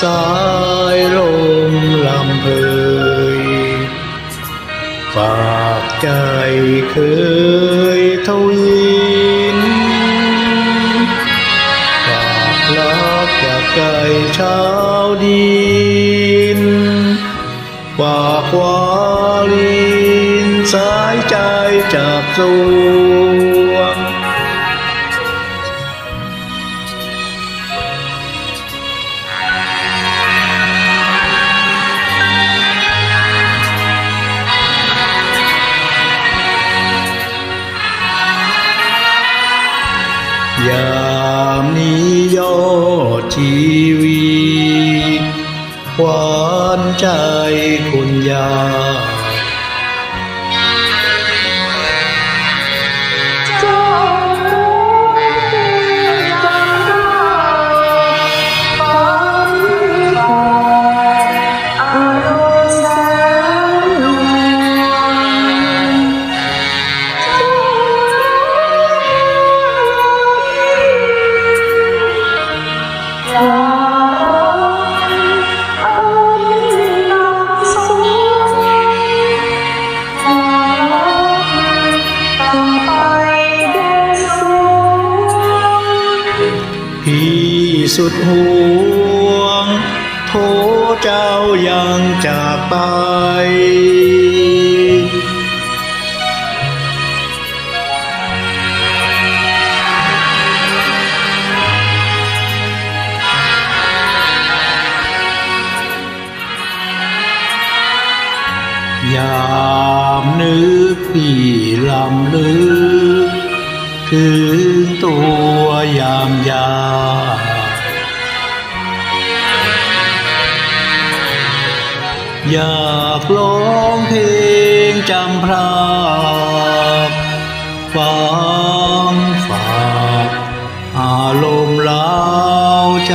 สายลมลำเพยฝากใจเคยทวินฝากรักจากใจชาวดินฝากวาลินสายใจจากสู ยามนี้ยอดชีวีหวานใจคุณยา พี่สุดห่วง โทเจ้ายังจากไป ยามนึกพี่ลำลึก ถึงตัว ยามยา อยากร้องเพลงจำพระฟังฝากอารมณ์เล้าใจ